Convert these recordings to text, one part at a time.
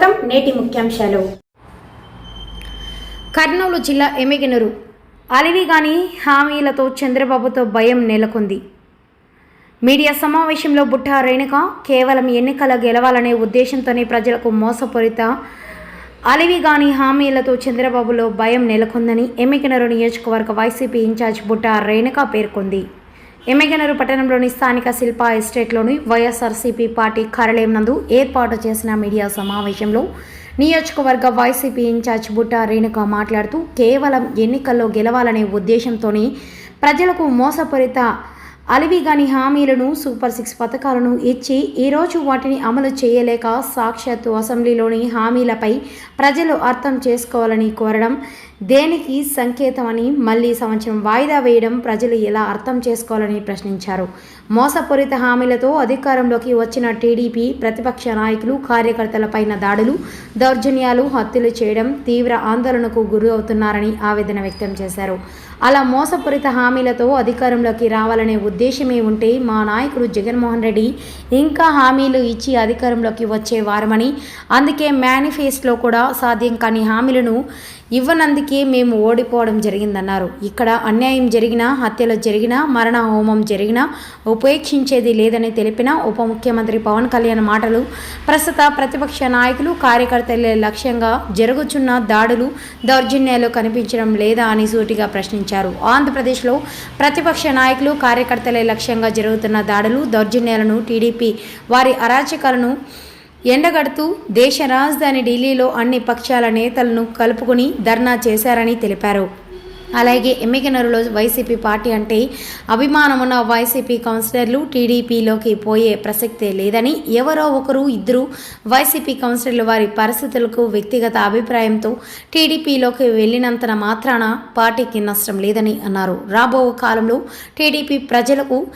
స్వాగతం నేటి ముఖ్యాంశాలు. కర్నూలు జిల్లా ఎమ్మిగనూరు. అలివిగాని హామీలతో చంద్రబాబుతో భయం నెలకొంది. మీడియా సమావేశంలో బుట్ట రేణుక కేవలం ఎన్నికల గెలవాలనే ఉద్దేశంతోనే ప్రజలకు మోసపూరిత అలివిగాని హామీలతో చంద్రబాబులో భయం నెలకొందని ఎమ్మిగనూరు నియోజకవర్గ వైసీపీ ఇన్ఛార్జ్ బుట్ట రేణుక పేర్కొంది. ఎమ్మిగనూరు పట్టణంలోని స్థానిక శిల్పా ఎస్టేట్లోని వైఎస్ఆర్సీపీ పార్టీ కార్యాలయం నందు ఏర్పాటు చేసిన మీడియా సమావేశంలో నియోజకవర్గ వైసీపీ ఇన్ఛార్జ్ బుట్ట రేణుక మాట్లాడుతూ కేవలం ఎన్నికల్లో గెలవాలనే ఉద్దేశంతోనే ప్రజలకు మోసపూరిత అలివిగాని హామీలను సూపర్ సిక్స్ పథకాలను ఇచ్చి ఈరోజు వాటిని అమలు చేయలేక సాక్షాత్తు అసెంబ్లీలోని హామీలపై ప్రజలు అర్థం చేసుకోవాలని కోరడం దేనికి సంకేతం అని మళ్ళీ సంవత్సరం వాయిదా వేయడం ప్రజలు ఎలా అర్థం చేసుకోవాలని ప్రశ్నించారు. మోసపూరిత హామీలతో అధికారంలోకి వచ్చిన టీడీపీ ప్రతిపక్ష నాయకులు కార్యకర్తలపైన దాడులు దౌర్జన్యాలు హత్యలు చేయడం తీవ్ర ఆందోళనకు గురి అవుతున్నారని ఆవేదన వ్యక్తం చేశారు. అలా మోసపూరిత హామీలతో అధికారంలోకి రావాలనే ఉద్దేశమే ఉంటే మా నాయకుడు జగన్మోహన్ రెడ్డి ఇంకా హామీలు ఇచ్చి అధికారంలోకి వచ్చే వారమని అందుకే మేనిఫెస్టోలో కూడా సాధ్యం కాని హామీలను ఇవ్వనందుకే మేము ఓడిపోవడం జరిగిందన్నారు. ఇక్కడ అన్యాయం జరిగినా హత్యలు జరిగినా మరణ హోమం జరిగినా ఉపేక్షించేది లేదని తెలిపిన ఉప ముఖ్యమంత్రి పవన్ కళ్యాణ్ మాటలు ప్రస్తుత ప్రతిపక్ష నాయకులు కార్యకర్తలే లక్ష్యంగా జరుగుచున్న దాడులు దౌర్జన్యాలు కనిపించడం లేదా అని సూటిగా ప్రశ్నించారు. ఆంధ్రప్రదేశ్లో ప్రతిపక్ష నాయకులు కార్యకర్తలే లక్ష్యంగా జరుగుతున్న దాడులు దౌర్జన్యాలను టీడీపీ వారి అరాచకాలను ఎండగడుతూ దేశ రాజధాని ఢిల్లీలో అన్ని పక్షాల నేతలను కలుపుకుని ధర్నా చేశారని తెలిపారు. అలాగే ఎమ్మిగనూరులో వైసీపీ పార్టీ అంటే అభిమానమున్న వైసీపీ కౌన్సిలర్లు టీడీపీలోకి పోయే ప్రసక్తే లేదని ఎవరో ఒకరు ఇద్దరు వైసీపీ కౌన్సిలర్లు వారి పరిస్థితులకు వ్యక్తిగత అభిప్రాయంతో టీడీపీలోకి వెళ్ళినంతన మాత్రాన పార్టీకి నష్టం లేదని అన్నారు. రాబో కాలంలో టీడీపీ ప్రజలకు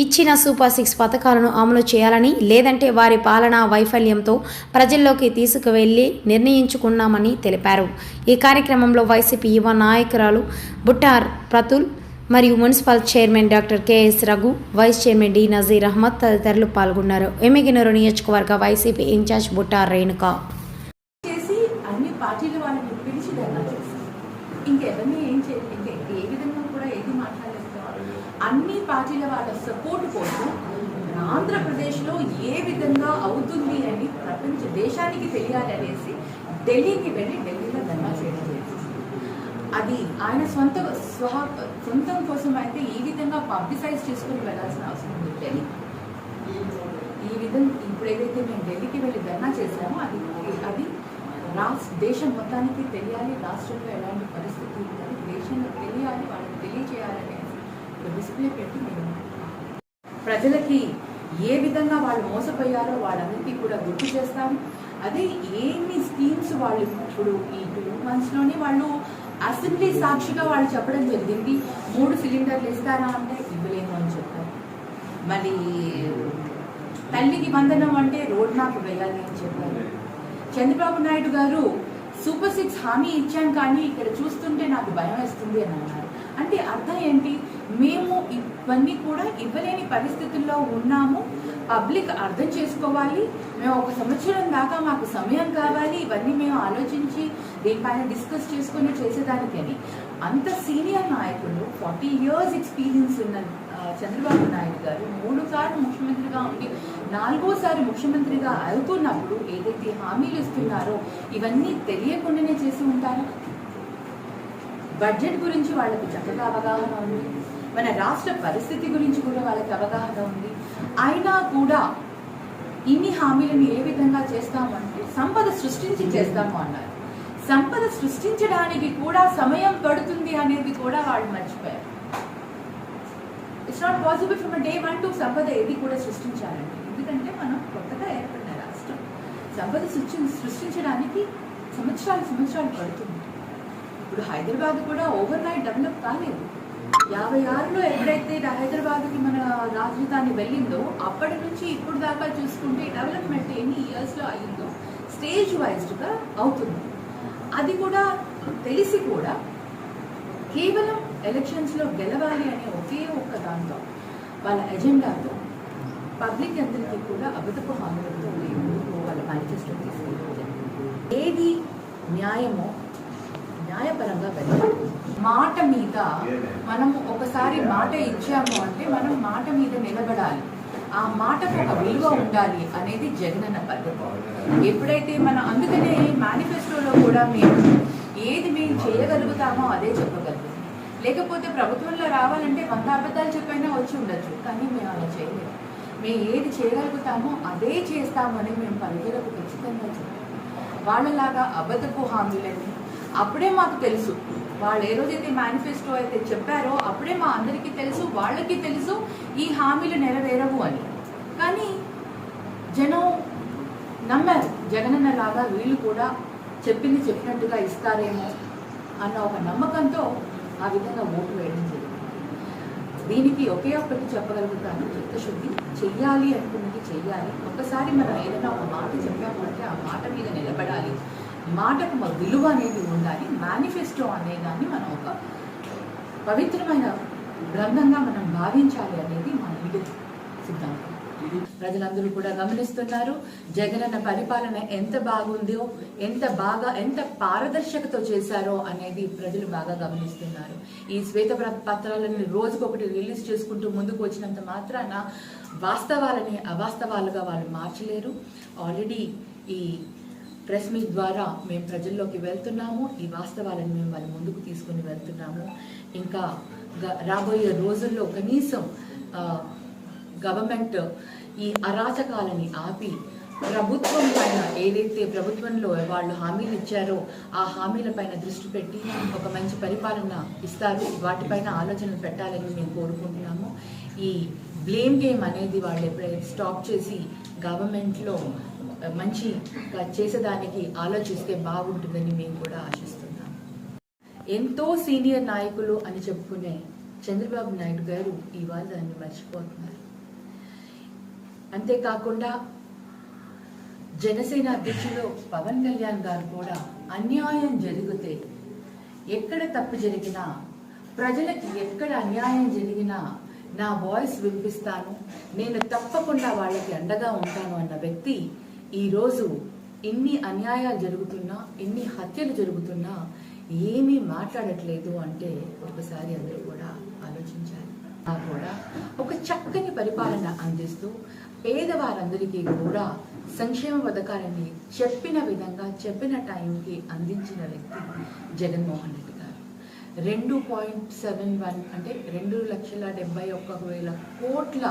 ఇచ్చిన సూపర్ సిక్స్ పథకాలను అమలు చేయాలని లేదంటే వారి పాలనా వైఫల్యంతో ప్రజల్లోకి తీసుకువెళ్ళి నిర్ణయించుకున్నామని తెలిపారు. ఈ కార్యక్రమంలో వైసీపీ యువ నాయకురాలు బుట్టార్ ప్రతుల్ మరియు municipal chairman doctor K S Raghu vice chairman D Nazeer Ahmed తదితరులు పాల్గొన్నారు. ఎమ్మిగినూరు నియోజకవర్గ వైసీపీ ఇన్ఛార్జ్ బుట్టార్ రేణుక. ఇంకెవరిని ఏం చేయాలి ఇంకా ఏ విధంగా కూడా ఏది మాట్లాడలేదు. అన్ని పార్టీల వాళ్ళ సపోర్ట్ కోసం ఆంధ్రప్రదేశ్లో ఏ విధంగా అవుతుంది అని ప్రపంచ దేశానికి తెలియాలి అనేసి ఢిల్లీకి వెళ్ళి ఢిల్లీలో ధర్నా చేయడం జరిగింది. అది ఆయన సొంత స్వ సొంతం కోసం అయితే ఈ విధంగా పబ్లిసైజ్ చేసుకుని వెళ్ళాల్సిన అవసరం ఉంది ఢిల్లీ. ఈ విధంగా ఇప్పుడు ఏదైతే మేము ఢిల్లీకి వెళ్ళి ధర్నా చేశామో అది అది రాష్ట్ర దేశం మొత్తానికి తెలియాలి రాష్ట్రంలో ఎలాంటి పరిస్థితి ఉందని దేశంలో తెలియాలి వాళ్ళకి తెలియజేయాలని డిస్ప్లే పెట్టి ప్రజలకి ఏ విధంగా వాళ్ళు మోసపోయారో వాళ్ళందరికీ కూడా గుర్తు చేస్తాం. అదే ఏమి స్కీమ్స్ వాళ్ళు ఇప్పుడు ఈ టూ మంత్స్లోనే వాళ్ళు అసెంబ్లీ సాక్షిగా వాళ్ళు చెప్పడం జరిగింది. మూడు సిలిండర్లు ఇస్తారా అంటే ఇవ్వలేము అని చెప్పారు. మళ్ళీ తల్లికి బంధనం అంటే రోడ్ మ్యాప్ వెళ్ళాలి అని చెప్పారు. చంద్రబాబు నాయుడు గారు సూపర్ సిక్స్ హామీ ఇచ్చాం కానీ ఇక్కడ చూస్తుంటే నాకు భయం వేస్తుంది అని అన్నారు. అంటే అర్థం ఏంటి? మేము ఇవన్నీ కూడా ఇవ్వలేని పరిస్థితుల్లో ఉన్నాము. పబ్లిక్ అర్థం చేసుకోవాలి. మేము ఒక సంవత్సరం దాకా మాకు సమయం కావాలి. ఇవన్నీ మేము ఆలోచించి దీనిపైన డిస్కస్ చేసుకుని చేసేదానికి అని. అంత సీనియర్ నాయకులు ఫార్టీ ఇయర్స్ ఎక్స్పీరియన్స్ ఉన్న చంద్రబాబు నాయుడు గారు మూడు సార్లు ముఖ్యమంత్రిగా ఉండి నాలుగోసారి ముఖ్యమంత్రిగా అవుతున్నప్పుడు ఏదైతే హామీలు ఇస్తున్నారో ఇవన్నీ తెలియకుండానే చేసి ఉంటారు. బడ్జెట్ గురించి వాళ్ళకు చక్కగా అవగాహన ఉంది. మన రాష్ట్ర పరిస్థితి గురించి కూడా వాళ్ళకి అవగాహన ఉంది. అయినా కూడా ఇన్ని హామీలను ఏ విధంగా చేస్తామంటే సంపద సృష్టించి చేస్తాము అన్నారు. సంపద సృష్టించడానికి కూడా సమయం పడుతుంది అనేది కూడా వాళ్ళు మర్చిపోయారు. It's not possible from day one to సంపద ఏది కూడా సృష్టించాలండి ఎందుకంటే మనం కొత్తగా ఏర్పడిన రాష్ట్రం. సంపద సృష్టి సృష్టించడానికి సంవత్సరాలు సంవత్సరాలు పడుతుంది. ఇప్పుడు హైదరాబాద్ కూడా ఓవర్ నైట్ డెవలప్ కాలేదు. యాభై ఆరులో ఎప్పుడైతే హైదరాబాద్కి మన రాజధాని వెళ్ళిందో అప్పటి నుంచి ఇప్పుడు దాకా చూసుకుంటే డెవలప్మెంట్ ఎన్ని ఇయర్స్లో అయ్యిందో స్టేజ్ వైజ్డ్గా అవుతుంది. అది కూడా తెలిసి కూడా కేవలం ఎలక్షన్స్లో గెలవాలి అనే ఒకే ఒక్క దాంతో వాళ్ళ ఎజెండాతో పబ్లిక్ అందరికీ కూడా అబద్ధపు హామీలతో వాళ్ళ మేనిఫెస్టో తీసుకోవడం ఏది న్యాయమో న్యాయపరంగా వెళ్ళాలి. మాట మీద మనం ఒకసారి మాట ఇచ్చాము అంటే మనం మాట మీద నిలబడాలి. ఆ మాటకు ఒక విలువ ఉండాలి అనేది జగనన్న పద్ధతి. ఎప్పుడైతే మన అందుకనే మేనిఫెస్టోలో కూడా మేము ఏది మేము చేయగలుగుతామో అదే చెప్పగలుగుతాం. లేకపోతే ప్రభుత్వంలో రావాలంటే వంద అబద్ధాలు చెప్పైనా వచ్చి ఉండొచ్చు కానీ మేము అలా చేయలేము. మేము ఏది చేయగలుగుతామో అదే చేస్తామని మేము పరిధిలోకి ఖచ్చితంగా చెప్పాము వాళ్ళలాగా అబద్ధపు హామీలని అప్పుడే మాకు తెలుసు. వాళ్ళు ఏ రోజైతే మేనిఫెస్టో అయితే చెప్పారో అప్పుడే మా అందరికీ తెలుసు వాళ్ళకి తెలుసు ఈ హామీలు నెరవేరవు అని. కానీ జనం నమ్మారు. జగనన్న లాగా వీళ్ళు కూడా చెప్పింది చెప్పినట్టుగా ఇస్తారేమో అన్న ఒక నమ్మకంతో ఆ విధంగా ఓటు వేయడం జరిగింది. దీనికి ఒకే ఒక్కటి చెప్పగలుగుతాను. చిత్తశుద్ధి చెయ్యాలి అనుకున్నది చెయ్యాలి. ఒకసారి మనం ఏదైనా ఒక మాట చెప్పామంటే ఆ మాట మాటకు మా విలువ అనేది ఉండాలి. మేనిఫెస్టో అనే దాన్ని మనం ఒక పవిత్రమైన గ్రంథంగా మనం భావించాలి అనేది మా లీడర్ సిద్ధాంతం. ప్రజలందరూ కూడా గమనిస్తున్నారు. జగనన్న పరిపాలన ఎంత బాగుందో ఎంత బాగా ఎంత పారదర్శకతో చేశారో అనేది ప్రజలు బాగా గమనిస్తున్నారు. ఈ శ్వేత పత్రాలని రోజుకొకటి రిలీజ్ చేసుకుంటూ ముందుకు వచ్చినంత మాత్రాన వాస్తవాలని అవాస్తవాలుగా వాళ్ళు మార్చలేరు. ఆల్రెడీ ఈ ప్రెస్ మీట్ ద్వారా మేము ప్రజల్లోకి వెళ్తున్నాము. ఈ వాస్తవాలను మేము వాళ్ళ ముందుకు తీసుకుని వెళ్తున్నాము. ఇంకా గ- రాబోయే రోజుల్లో కనీసం గవర్నమెంట్ ఈ అరాచకాలని ఆపి ప్రభుత్వం పైన ఏదైతే ప్రభుత్వంలో వాళ్ళు హామీలు ఇచ్చారో ఆ హామీల పైన దృష్టి పెట్టి ఒక మంచి పరిపాలన ఇస్తారు. వాటిపైన ఆలోచనలు పెట్టాలని మేము కోరుకుంటున్నాము. ఈ బ్లేమ్ గేమ్ అనేది వాళ్ళు ఎప్పుడైతే స్టాప్ చేసి గవర్నమెంట్లో మంచి చేసేదానికి ఆలోచిస్తే బాగుంటుందని మేము కూడా ఆశిస్తున్నాం. ఎంతో సీనియర్ నాయకులు అని చెప్పుకునే చంద్రబాబు నాయుడు గారు ఇవాళ దాన్ని మర్చిపోతున్నారు. అంతేకాకుండా జనసేన అధ్యక్షులు పవన్ కళ్యాణ్ గారు కూడా అన్యాయం జరిగితే ఎక్కడ తప్పు జరిగినా ప్రజలకి ఎక్కడ అన్యాయం జరిగినా నా వాయిస్ వినిపిస్తాను. నేను తప్పకుండా వాళ్ళకి అండగా ఉంటాను అన్న వ్యక్తి ఈరోజు ఇన్ని అన్యాయాలు జరుగుతున్నా ఇన్ని హత్యలు జరుగుతున్నా ఏమీ మాట్లాడట్లేదు అంటే ఒకసారి అందరూ కూడా ఆలోచించాలి. ఆ కూడా ఒక చక్కని పరిపాలన అందిస్తూ పేదవారందరికీ కూడా సంక్షేమ పథకాలని చెప్పిన విధంగా చెప్పిన టైంకి అందించిన వ్యక్తి జగన్మోహన్ రెడ్డి గారు. రెండు పాయింట్ సెవెన్ వన్ అంటే రెండు లక్షల డెబ్బై ఒక్క వేల కోట్ల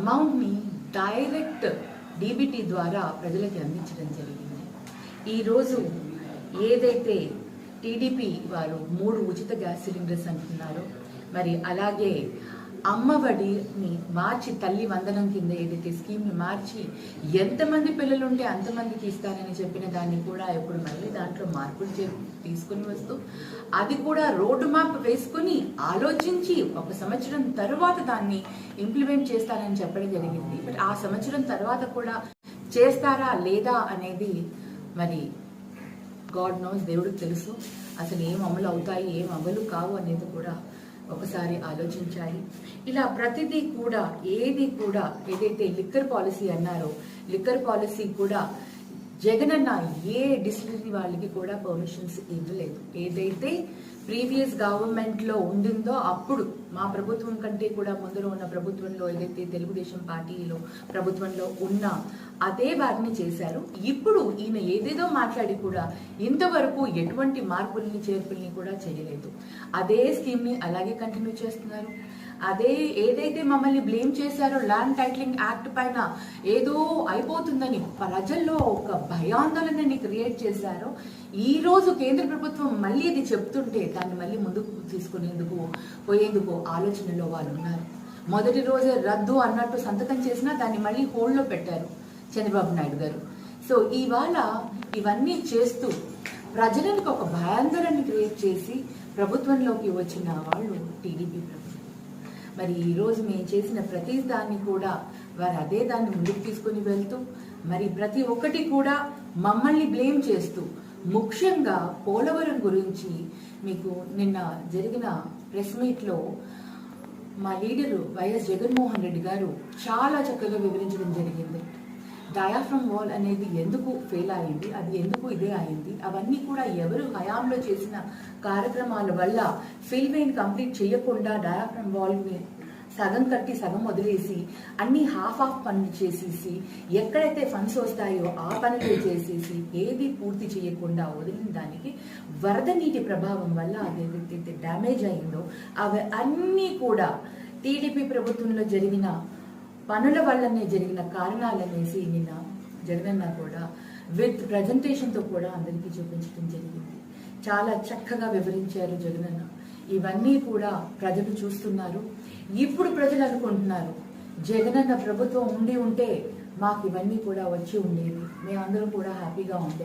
అమౌంట్ని డైరెక్ట్ డీబీటీ ద్వారా ప్రజలకి అందించడం జరిగింది. ఈరోజు ఏదైతే టీడీపీ వారు మూడు ఉచిత గ్యాస్ సిలిండర్స్ అంటున్నారో మరి అలాగే అమ్మఒడిని మార్చి తల్లి వందనం కింద ఏదైతే స్కీమ్ని మార్చి ఎంతమంది పిల్లలు ఉంటే అంతమందికి ఇస్తారని చెప్పిన దాన్ని కూడా ఇప్పుడు మళ్ళీ దాంట్లో మార్పులు చే తీసుకుని వస్తూ అది కూడా రోడ్డు మ్యాప్ వేసుకుని ఆలోచించి ఒక సంవత్సరం తరువాత దాన్ని ఇంప్లిమెంట్ చేస్తారని చెప్పడం జరిగింది. బట్ ఆ సంవత్సరం తర్వాత కూడా చేస్తారా లేదా అనేది మరి గాడ్ నోస్ దేవుడికి తెలుసు. అసలు ఏం అమలు అవుతాయి ఏం అమలు కావు అనేది కూడా ఒకసారి ఆలోచించాలి. ఇలా ప్రతిదీ కూడా ఏది కూడా ఏదైతే లిక్కర్ పాలసీ అన్నారో లిక్కర్ పాలసీ కూడా జగనన్న ఏ డిస్టిలరీ వాళ్ళకి కూడా పర్మిషన్స్ ఇవ్వలేదు. ఏదైతే ప్రీవియస్ గవర్నమెంట్లో ఉండిందో అప్పుడు మా ప్రభుత్వం కంటే కూడా ముందర ఉన్న ప్రభుత్వంలో ఏదైతే తెలుగుదేశం పార్టీలో ప్రభుత్వంలో ఉన్న అదే వాటిని చేశారు. ఇప్పుడు ఈయన ఏదేదో మాట్లాడి కూడా ఇంతవరకు ఎటువంటి మార్పుల్ని చేర్పుల్ని కూడా చేయలేదు. అదే స్కీమ్ని అలాగే కంటిన్యూ చేస్తున్నారు. అదే ఏదైతే మమ్మల్ని బ్లేమ్ చేశారో ల్యాండ్ టైటిలింగ్ యాక్ట్ పైన ఏదో అయిపోతుందని ప్రజల్లో ఒక భయాందోళనని క్రియేట్ చేశారో ఈ రోజు కేంద్ర ప్రభుత్వం మళ్ళీ ఇది చెప్తుంటే దాన్ని మళ్ళీ ముందుకు తీసుకునేందుకు పోయేందుకు ఆలోచనలో వాళ్ళు ఉన్నారు. మొదటి రోజే రద్దు అన్నట్టు సంతకం చేసినా దాన్ని మళ్ళీ హోల్డ్లో పెట్టారు చంద్రబాబు నాయుడు గారు. సో ఇవాళ ఇవన్నీ చేస్తూ ప్రజలకు ఒక భయాందోళన క్రియేట్ చేసి ప్రభుత్వంలోకి వచ్చిన వాళ్ళు టీడీపీ ప్రభుత్వం. మరి ఈరోజు మేము చేసిన ప్రతి దాన్ని కూడా వారు అదే దాన్ని ముందుకు తీసుకుని వెళ్తూ మరి ప్రతి ఒక్కటి కూడా మమ్మల్ని బ్లేమ్ చేస్తూ ముఖ్యంగా పోలవరం గురించి మీకు నిన్న జరిగిన ప్రెస్ మీట్లో మా లీడరు వైఎస్ జగన్మోహన్ రెడ్డి గారు చాలా చక్కగా వివరించడం జరిగింది. డయాఫ్రమ్ వాల్ అనేది ఎందుకు ఫెయిల్ అయింది? అది ఎందుకు ఇదే అయింది? అవన్నీ కూడా ఎవరు హయాంలో చేసిన కార్యక్రమాల వల్ల ఫిల్ వెయిన్ కంప్లీట్ చేయకుండా డయాఫ్రమ్ వాల్ని సగం కట్టి సగం వదిలేసి అన్ని హాఫ్ ఆఫ్ పనులు చేసేసి ఎక్కడైతే ఫండ్స్ వస్తాయో ఆ పనులు చేసేసి ఏది పూర్తి చేయకుండా వదిలిన దానికి వరద నీటి ప్రభావం వల్ల అది ఏదైతే డ్యామేజ్ అయిందో అవి అన్నీ కూడా టీడీపీ ప్రభుత్వంలో జరిగిన పనుల వల్లనే జరిగిన కారణాలనేసి నిన్న జగనన్న కూడా విత్ ప్రజెంటేషన్తో కూడా అందరికీ చూపించడం జరిగింది. చాలా చక్కగా వివరించారు జగనన్న. ఇవన్నీ కూడా ప్రజలు చూస్తున్నారు. ఇప్పుడు ప్రజలు అనుకుంటున్నారు జగనన్న ప్రభుత్వం ఉండి ఉంటే మాకు ఇవన్నీ కూడా వచ్చి ఉండేవి. మేమందరం కూడా హ్యాపీగా ఉండే